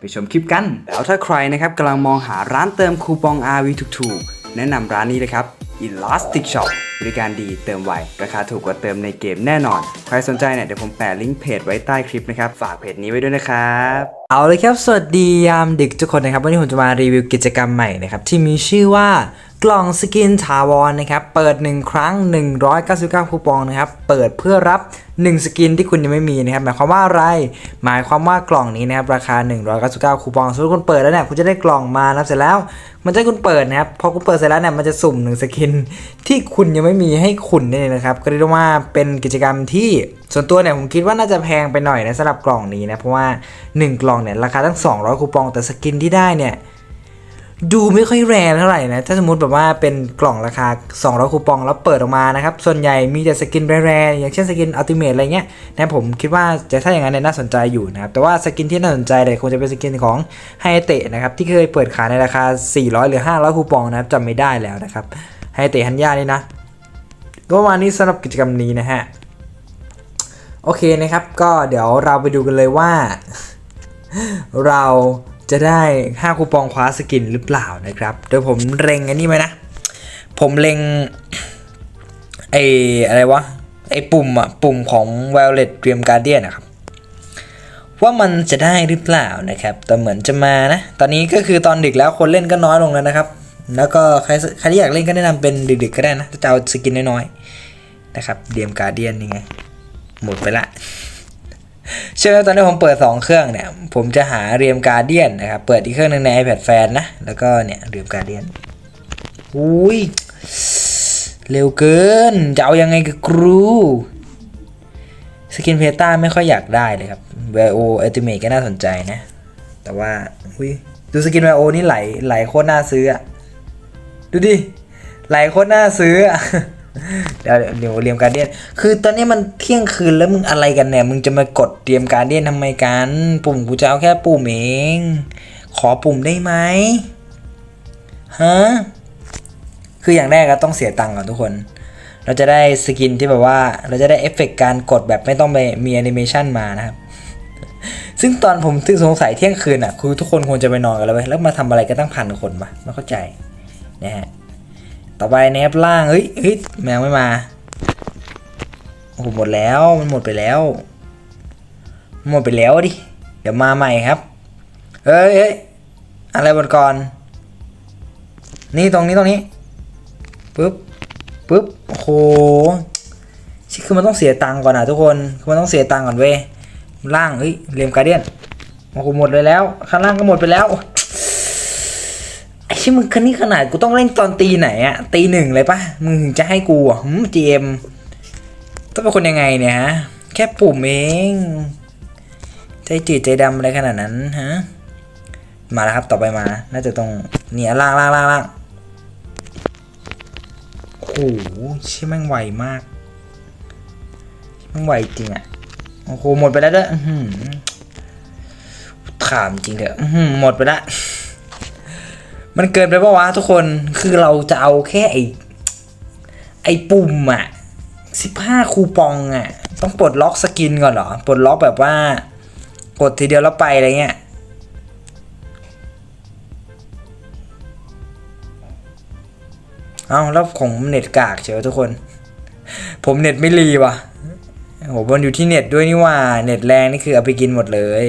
ไปชมคลิปกัน แล้วถ้าใครนะครับกำลังมองหาร้านเติมคูปอง RV ถูกๆ แนะนำร้านนี้เลยครับ Elastic Shop บริการดีเติมไว ราคาถูกกว่าเติมในเกมแน่นอน ใครสนใจเนี่ยเดี๋ยวผมแปะลิงก์เพจไว้ใต้คลิปนะครับ ฝากเพจนี้ไว้ด้วยนะครับ เอาเลยครับ สวัสดียามดึกทุกคนนะครับ วันนี้ผมจะมารีวิวกิจกรรมใหม่นะครับที่มีชื่อว่า กล่องสกินถาวรนะครับ เปิด 1 ครั้ง 199 คูปองนะครับ เปิดเพื่อรับ 1 สกินที่คุณยังไม่มีนะครับ หมายความว่าอะไร หมายความว่ากล่องนี้นะครับ ราคา 199 คูปองสมมติคุณเปิดแล้วเนี่ย คุณจะได้กล่องมานะเสร็จแล้ว มันจะคุณเปิดนะครับ พอคุณเปิดเสร็จแล้วเนี่ย มันจะสุ่มหนึ่งสกิน ที่คุณยังไม่มีให้คุณนี่นเองนะครับ ก็เรียกว่าเป็นกิจกรรมที่ส่วนตัวเนี่ยผมคิดว่าน่าจะแพงไปหน่อยนะสำหรับกล่องนี้นะ เพราะว่า 1 กล่องเนี่ยราคาตั้ง 200 คูปอง แต่สกินที่ได้เนี่ย ดูไม่ค่อยแรงเท่าไหร่นะ ถ้าสมมติแบบว่าเป็นกล่องราคา 200 คูปองแล้วเปิดออกมานะครับ ส่วนใหญ่มีแต่สกินแรงๆอย่างเช่นสกินอัลติเมทอะไรเงี้ยนะผมคิดว่าจะถ้าอย่างนั้นเนี่ยน่าสนใจอยู่นะครับ แต่ว่าสกินที่น่าสนใจเลยคงจะเป็นสกินของไฮเตะนะครับ ที่เคยเปิดขายในราคา 400 หรือ 500 คูปองนะครับจำไม่ได้แล้วนะครับไฮเตะฮันย่านี่นะก็ประมาณนี้สำหรับกิจกรรมนี้นะฮะโอเคนะครับ ก็เดี๋ยวเราไปดูกันเลยว่า เรา จะได้ 5 คูปองคว้าสกินหรือเปล่านะครับ โดยผมเล็งอันนี้ไหมนะ ผมเล็งไออะไรวะ ไอปุ่มอะปุ่มของ Violet Dream Guardian นะครับ ว่ามันจะได้หรือเปล่านะครับ แต่เหมือนจะมานะ ตอนนี้ก็คือตอนดึกแล้วคนเล่นก็น้อยลงแล้วนะครับ แล้วก็ใครใครที่อยากเล่นก็แนะนำเป็นดึกๆก็ได้นะจะเอาสกินน้อยๆนะครับเดียมการเดียนนี่ไงหมดไปละ เชื่อไหมตอนนี้ผมเปิด 2 เครื่องเนี่ย ผมจะหาเรียมการเดียนนะครับ เปิดอีกเครื่องหนึงใน iPad แฟนนะ แล้วก็เนี่ยเรียมการเดียนอุ้ยเร็วเกิน จะเอายังไงกับครู สกินเพต้าไม่ค่อยอยากได้เลยครับเวโอเอติเมก็น่าสนใจนะ แต่ว่าอุ้ยดูสกินไวโอนี่ไหลไหลโคตรน่าซื้ออะดูดิไหลโคตรน่าซื้ออะ เดี๋ยวเดี๋ยวเรียมการเดียนคือตอนนี้มันเที่ยงคืนแล้วมึงอะไรกันเนี่ย มึงจะมากดเตรียมการเดียนทำไมกันปุ่มกูจะเอาแค่ปุ่มเอง ขอปุ่มได้ไหมฮะคืออย่างแรกก็ต้องเสียตังค์ก่อนทุกคน เราจะได้สกินที่แบบว่าเราจะได้เอฟเฟกต์การกดแบบไม่ต้องไปมีแอนิเมชันมานะครับ ซึ่งตอนผมที่สงสัยเที่ยงคืนอะคือทุกคนควรจะไปนอนกันแล้วเว้ยแล้วมาทำอะไรกันตั้งพันคนปะไม่เข้าใจนะฮะ ต่อไปนะครับล่างเฮ้ยเฮ้ยแมวไม่มาโอ้โหหมดแล้วมันหมดไปแล้ว หมดไปแล้วดิเดี๋ยวมาใหม่ครับเฮ้ยเฮ้ยอะไรบนก่อนนี่ตรงนี้ตรงนี้ปึ๊บปึ๊บโอ้โหชิคือมันต้องเสียตังค์ก่อนนะทุกคนคือมันต้องเสียตังค์ก่อนเว้ยล่างเฮ้ยเรียมการเดียนโอ้โหหมดเลยแล้ว ข้างล่างก็หมดไปแล้ว ชิมึงคันนี้ขนาดกูต้องเล่นตอนตีไหนอะตีหนึ่งเลยปะมึงถึงจะให้กูอะหืมจีเอ็มต้องเป็นคนยังไงเนี่ยฮะ แค่ปุ่มเอง ใจจืดใจดำอะไรขนาดนั้นฮะ มาแล้วครับต่อไปมา น่าจะตรงเนี่ยล่างล่างล่างล่างโอ้โหชี่แม่งไวมากแม่งไวจริงอะโอ้โหหมดไปแล้วด้วยอื้อหือถามจริงเถอะหมดไปแล้ว มันเกินไปปะวะทุกคนคือเราจะเอาแค่ไอ้ไอ้ปุ่มอะสิบห้าคูปองอะต้องปลดล็อกสกินก่อนเหรอปลดล็อกแบบว่ากดทีเดียวแล้วไปอะไรเงี้ยเอาแล้วของผมเน็ตกากเชียวทุกคน ผมเน็ตไม่รีว่ะโหมันอยู่ที่เน็ตด้วยนี่ว่า เน็ตแรงนี่คือเอาไปกินหมดเลย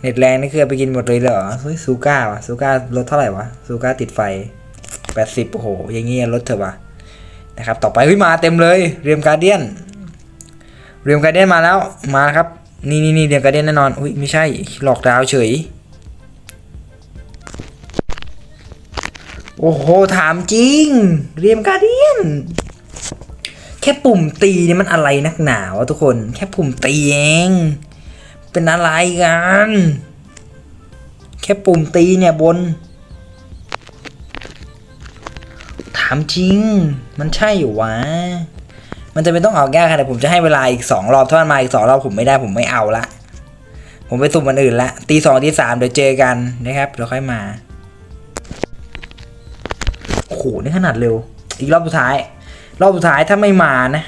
เน็ตแรงนี่คือไปกินหมดเลยเหรอเฮ้ยซูก้าวะซูก้าลดเท่าไหร่วะซูก้าติดไฟแปดสิบโอ้โหอย่างงี้ลดเถอะวะนะครับต่อไปเฮ้ยมาเต็มเลยเรียมการเดียนเรียมการเดียนมาแล้วมาครับนี่นี่นี่เรียมการเดียนแน่นอนอุ้ยไม่ใช่หลอกดาวเฉยโอ้โหถามจริง เรียมการเดียนแค่ปุ่มตีนี่มันอะไรนักหนาวะทุกคน แค่ปุ่มตีเอง เป็นอะไรกัน แค่ปุ่มตีเนี่ยบน ถามจริง มันใช่อยู่วะ มันจะเป็นต้องเอาแก้ค่ะแต่ผมจะให้เวลาอีกสองรอบถ้ามันมาอีกสองรอบผมไม่ได้ผมไม่เอาละ ผมไปสุ่มมันอื่นละตีสองตีสามเดี๋ยวเจอกันนะครับเดี๋ยวค่อยมาโอ้โหนี่ขนาดเร็ว อีกรอบสุดท้าย รอบสุดท้ายถ้าไม่มานะ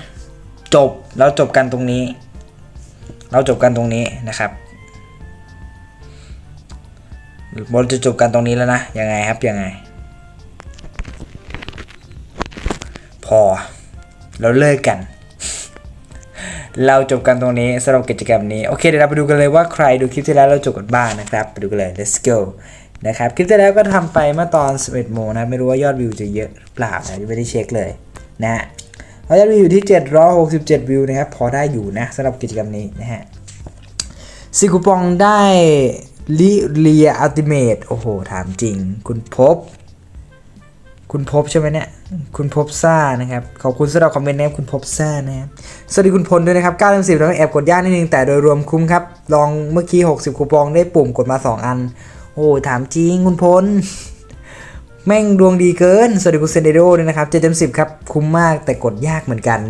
จบเราจบกันตรงนี้ เราจบกันตรงนี้นะครับบอลจะจบกันตรงนี้แล้วนะยังไงครับยังไง พอเราเลิกกัน เราจบกันตรงนี้สำหรับกิจกรรมนี้ โอเคเดี๋ยวเราไปดูกันเลยว่าใครดูคลิปที่แล้วเราจบกันบ้างนะครับ ไปดูกันเลย let's go นะครับคลิปที่แล้วก็ทำไปเมื่อตอน 11โมงนะ ไม่รู้ว่ายอดวิวจะเยอะหรือเปล่านะยังไม่ได้เช็คเลยนะฮะ เราะยอดวิวอยู่ที่ 767 วิวนะครับ พอได้อยู่นะสำหรับกิจกรรมนี้นะฮะซิคูปองได้ลิเลียอัลติเมทโอ้โห ถามจริง คุณพบ คุณพบใช่ไหมเนี่ย คุณพบซ่านะครับ ขอบคุณสำหรับคอมเมนต์นะครับ คุณพบซ่านะครับสวัสดีคุณพลด้วยนะครับ9เต็ม10แล้วแอบกดยากนิดนึง แต่โดยรวมคุ้มครับ ลองเมื่อกี้ 60 คูปองได้ปุ่มกดมา 2 อัน โอ้ถามจริงคุณพล แม่งดวงดีเกินสวัสดีคุณเซนเดโดด้วยนะครับ7เต็ม10ครับ คุ้มมากแต่กดยากเหมือนกัน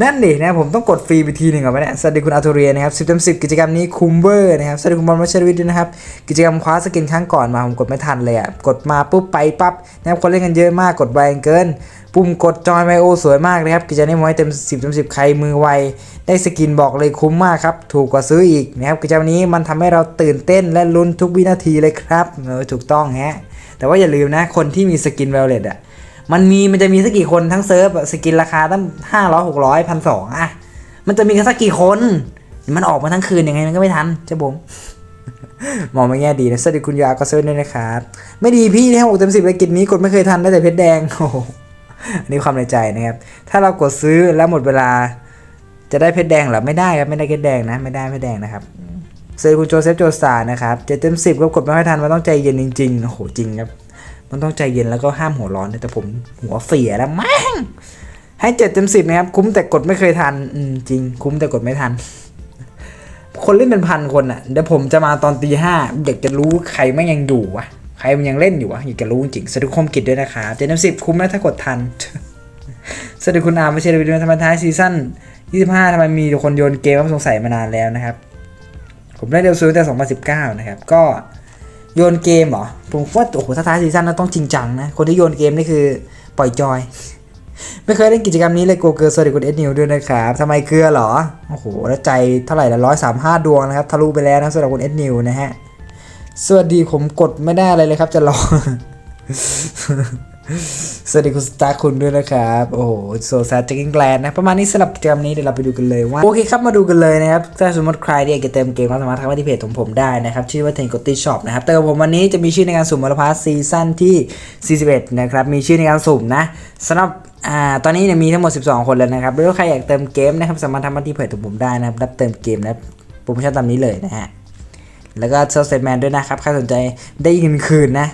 นั่นดินะผมต้องกดฟรีไปทีหนึ่งก่อนไหมเนี่ยสวัสดีคุณอาร์ตูเรียนะครับ10เต็ม10กิจกรรมนี้คุ้มเบอร์นะครับสวัสดีคุณบอลวัชรวิทย์ด้วยนะครับ กิจกรรมคว้าสกินครั้งก่อนมาผมกดไม่ทันเลยอะกดมาปุ๊บไปปั๊บนะครับคนเล่นกันเยอะมากกดไวเกิน ปุ่มกดจอยไมโอสวยมากเลยครับกิจกรรมนี้ผมให้เต็ม10เต็ม10ใครมือไวได้สกินบอกเลยคุ้มมากครับถูกกว่าซื้ออีกนะครับกิจกรรมนี้มันทำให้เราตื่นเต้นและลุ้นทุกวินาทีเลยครับเออถูกต้องฮะ แต่ว่าอย่าลืมนะ คนที่มีสกินเวลเลตอะมันมีมันจะมีสักกี่คนทั้งเซิร์ฟสกินราคาตั้งห้าร้อยหกร้อยพันสองอะมันจะมีกันสักกี่คน มันออกมาทั้งคืนยังไงมันก็ไม่ทันเจ้าบงมองไม่แง่ดีนะสวัสดีคุณยาก็เซิร์ฟด้วยนะครับไม่ดีพี่ให้หกเต็มสิบเลยกิจนี้กดไม่เคยทันได้แต่เพชรแดงโอ้โหนนี้ความในใจนะครับ ถ้าเรากดซื้อแล้วหมดเวลาจะได้เพชรแดงหรอไม่ได้ครับไม่ได้เพชรแดงนะ ไม่ได้เพชรแดงนะครับ เซอร์คุณโจเซฟโจสตานะครับเจ็ดเต็มสิบก็กดไม่ค่อยทันมันต้องใจเย็นจริงๆโอ้โหจริงครับมันต้องใจเย็นแล้วก็ห้ามหัวร้อนแต่ผมหัวเสียแล้วแม่งให้เจ็ดเต็มสิบนะครับคุ้มแต่กดไม่เคยทันอืมจริง คุ้มแต่กดไม่ทัน คนเล่นเป็นพันคนอะเดี๋ยวผมจะมาตอนตีห้าเด็กจะรู้ใครไม่งยังอยู่วะใครมันยังเล่นอยู่วะอยากจะรู้จริงสวัสดีคมกิจด้วยนะครับเจ็ดเต็มสิบคุ้มนะถ้ากดทันสวัสดีคุณอาไม่ใช่วิดีโอธรรมท้ายซีซั่น25ทำไมมีคนโยนเกมว่าสงสัยมานานแล้วนะครับ ผมได้เร็วซื้อแต่2019 นะครับ ก็โยนเกมเหรอ ผมว่าโอ้โหถ้าท้ายซีซั่นน่าต้องจริงจังนะ คนที่โยนเกมนี่คือปล่อยจอย ไม่เคยเล่นกิจกรรมนี้เลยโกเกอร์สวัสดีคุณเอ็ดนิวด้วยนะครับทำไมเกลือเหรอ โอ้โห แล้วใจเท่าไหร่ละร้อยสามห้าดวงนะครับ ทะลุไปแล้วนะสำหรับคุณเอ็ดนิวนะฮะ สวัสดีผมกดไม่ได้อะไรเลยครับจะรอ สวัสดีคุณสตาร์คุณด้วยนะครับ โอ้โหโซซาจิงแกลนนะ ประมาณนี้สำหรับกิจกรรมนี้เดี๋ยวเราไปดูกันเลยว่า โอเคครับ มาดูกันเลยนะครับ ถ้าสมมติใครที่อยากจะเติมเกมก็สามารถทักมาที่เพจของผมได้นะครับ ชื่อว่าเทนกติช็อปนะครับเติมผมวันนี้จะมีชื่อในการสุ่มมรพาสซีซั่นที่ 41 นะครับ มีชื่อในการสุ่มนะสำหรับอ่าตอนนี้เนี่ยมีทั้งหมด 12 คนแล้วนะครับแล้วใครอยากเติมเกมนะครับสามารถทำมาที่เพจของผมได้นะครับรับเติมเกมนะโปรโมชั่นตามนี้เลยนะฮะแล้วก็เซลเซตแมนด้วยนะครับใครสนใจได้เงินคืนนะ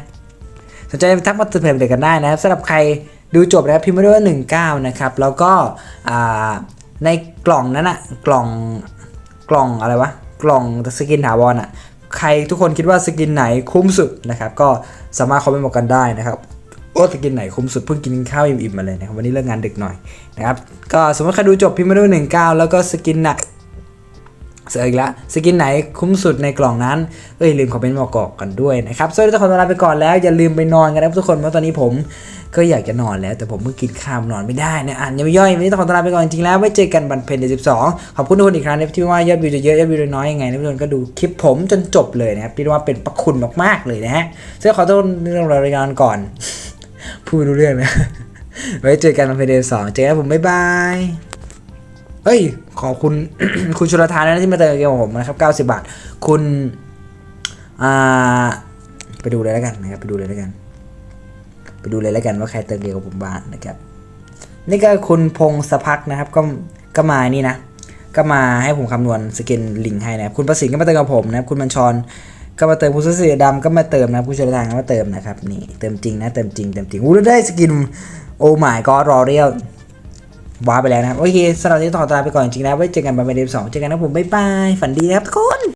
สนใจทักมาติดเพจเด็กกันได้นะครับสำหรับใครดูจบนะครับพิมพ์มาด้วยว่า19 นะครับ แล้วก็ในกล่องนั้นอะกล่องกล่องอะไรวะ กล่องสกินถาวรอะใครทุกคนคิดว่าสกินไหนคุ้มสุดนะครับ ก็สามารถคอมเมนต์บอกกันได้นะครับว่าสกินไหนคุ้มสุดเพิ่งกินข้าวอิ่มๆมาเลยนะครับวันนี้เลิกงานดึกหน่อยนะครับก็สมมติใครดูจบพิมพ์มาด้วย19 แล้วก็สกินไหน เสืออีกแล้วสกินไหนคุ้มสุดในกล่องนั้นก็อย่าลืมคอมเมนต์มาบอกกันด้วยนะครับสวัสดีทุกคนลาไปก่อนแล้วอย่าลืมไปนอนกันนะทุกคนเพราะตอนนี้ผมก็อยากจะนอนแล้วแต่ผมเพิ่งกินข้าวนอนไม่ได้นะอ่านยังไม่ย่อยวันนี้ทุกคนลาไปก่อนจริงๆแล้วไว้เจอกันบันเพนเดือนสิบสองขอบคุณทุกคนอีกครั้งนะที่ว่ายอดวิวจะเยอะยอดวิวน้อยยังไงนะทุกคนก็ดูคลิปผมจนจบเลยนะครับพี่ว่าเป็นประคุณมากๆเลยนะฮะซึ่งขอโทษเรื่องรายการก่อนพูดรู้เรื่องนะไว้เจอกันบันเพนเดือนสองเจอกันผมบ๊ายบาย เฮ้ย ขอบคุณ คุณชุลธานนะที่มาเติมเกมของผมนะครับ90 บาท คุณอ่าไปดูเลยแล้วกันนะครับ ไปดูเลยแล้วกัน ไปดูเลยแล้วกันว่าใครเติมเกมกับผมบ้างนะครับ นี่ก็คุณพงศพักนะครับ ก็ก็มานี่นะ ก็มาให้ผมคำนวณสกินลิงให้นะครับ คุณประสิทธิ์ก็มาเติมกับผมนะครับ คุณบัญชรก็มาเติมคุณสุสีดำก็มาเติมนะครับคุณชุลธานก็มาเติมนะครับนี่เติมจริงนะเติมจริงเติมจริงอู้แล้วได้สกินโอ้หมายก็รอเรียล ว้าไปแล้วนะครับ โอเคสำหรับที่ต่อตาไปก่อนจริงๆนะไว้เจอกันบนเดมสองเจอกันนะผมบ๊ายบายฝันดีนะครับทุกคน